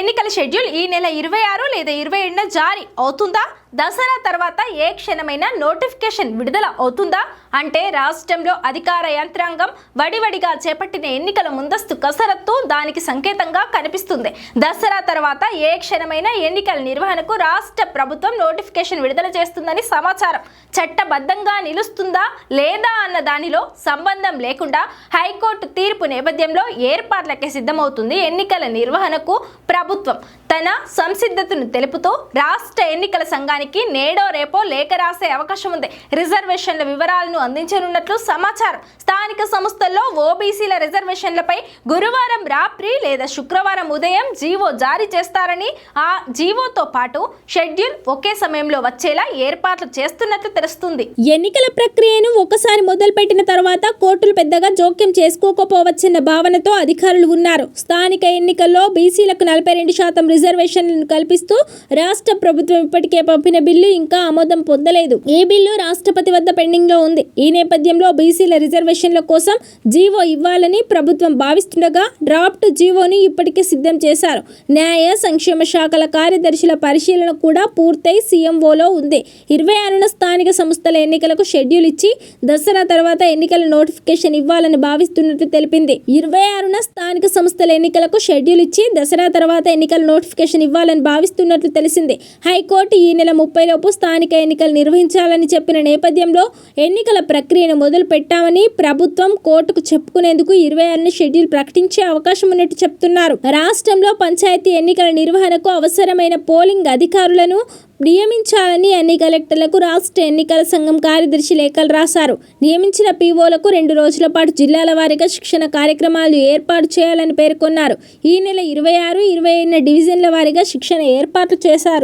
ఎన్నికల షెడ్యూల్ ఈ నెల ఇరవై ఆరు లేదా ఇరవై ఏడున జారీ అవుతుందా? దసరా తర్వాత ఏ క్షణమైనా నోటిఫికేషన్ విడుదల అవుతుందా? అంటే రాష్ట్రంలో అధికార యంత్రాంగం వడివడిగా చేపట్టిన ఎన్నికల ముందస్తు కసరత్తు దానికి సంకేతంగా కనిపిస్తుంది. దసరా తర్వాత ఏ క్షణమైనా ఎన్నికల నిర్వహణకు రాష్ట్ర ప్రభుత్వం నోటిఫికేషన్ విడుదల చేస్తుందని సమాచారం. చట్టబద్ధంగా నిలుస్తుందా లేదా అన్న దానిలో సంబంధం లేకుండా హైకోర్టు తీర్పు నేపథ్యంలో ఏర్పాట్లకే సిద్ధమవుతుంది ఎన్నికల నిర్వహణకు ప్రభుత్వం తన సంసిద్ధతను తెలుపుతూ రాష్ట్ర ఎన్నికల సంఘానికి నేడో రేపో లేఖ రాసే అవకాశం ఉంది. రిజర్వేషన్ల వివరాలను అందించనున్నట్లు సమాచారం. స్థానిక సంస్థల్లో ఓబీసీల రిజర్వేషన్లపై గురువారం రాత్రి లేదా శుక్రవారం ఉదయం జీవో జారీ చేస్తారని ఆ జీవోతో పాటు షెడ్యూల్ ఒకే సమయంలో వచ్చేలా ఏర్పాట్లు చేస్తున్నట్లు తెలుస్తుంది. ఎన్నికల ప్రక్రియను ఒకసారి మొదలుపెట్టిన తర్వాత కోర్టులు పెద్దగా జోక్యం చేసుకోకపోవచ్చన్న భావనతో అధికారులు ఉన్నారు. స్థానిక ఎన్నికల్లో బీసీలకు నలభై రెండు శాతం రిజర్వేషన్లను కల్పిస్తూ రాష్ట్ర ప్రభుత్వం ఇప్పటికే పంపిన బిల్లు ఇంకా ఆమోదం పొందలేదు. ఈ బిల్లు రాష్ట్రపతి వద్ద పెండింగ్లో ఉంది. ఈ నేపథ్యంలో బీసీల రిజర్వేషన్ల కోసం జీవో ఇవ్వాలని ప్రభుత్వం భావిస్తుండగా డ్రాఫ్ట్ జీవోని ఇప్పటికే సిద్ధం చేశారు. న్యాయ సంక్షేమ శాఖల కార్యదర్శుల పరిశీలన కూడా పూర్తయి సీఎంఓలో ఉంది. ఇరవై ఆరున స్థానిక సంస్థల ఎన్నికలకు షెడ్యూల్ ఇచ్చి దసరా తర్వాత ఎన్నికల నోటిఫికేషన్ ఇవ్వాలని భావిస్తున్నట్టు తెలిపింది. ఇరవై ఆరున స్థానిక సంస్థల ఎన్నికలకు షెడ్యూల్ ఇచ్చి దసరా తర్వాత ఎన్నికల నోటిఫికేషన్ ఇవ్వాలని భావిస్తున్నట్లు తెలిసింది. హైకోర్టు ఈ నెల ముప్పై లోపు స్థానిక ఎన్నికలు నిర్వహించాలని చెప్పిన నేపథ్యంలో ఎన్నికల ప్రక్రియను మొదలు పెట్టామని ప్రభుత్వం కోర్టుకు చెప్పుకునేందుకు ఇరవై ఆరున షెడ్యూల్ ప్రకటించే అవకాశం ఉన్నట్టు చెప్తున్నారు. రాష్ట్రంలో పంచాయతీ ఎన్నికల నిర్వహణకు అవసరమైన పోలింగ్ అధికారులను నియమించాలని అన్ని కలెక్టర్లకు రాష్ట్ర ఎన్నికల సంఘం కార్యదర్శి లేఖలు రాశారు. నియమించిన పీఓలకు రెండు రోజుల పాటు జిల్లాల వారీగా శిక్షణ కార్యక్రమాలు ఏర్పాటు చేయాలని పేర్కొన్నారు. ఈ నెల ఇరవై ఆరు ఇరవై డివిజన్ల వారీగా శిక్షణ ఏర్పాట్లు చేశారు.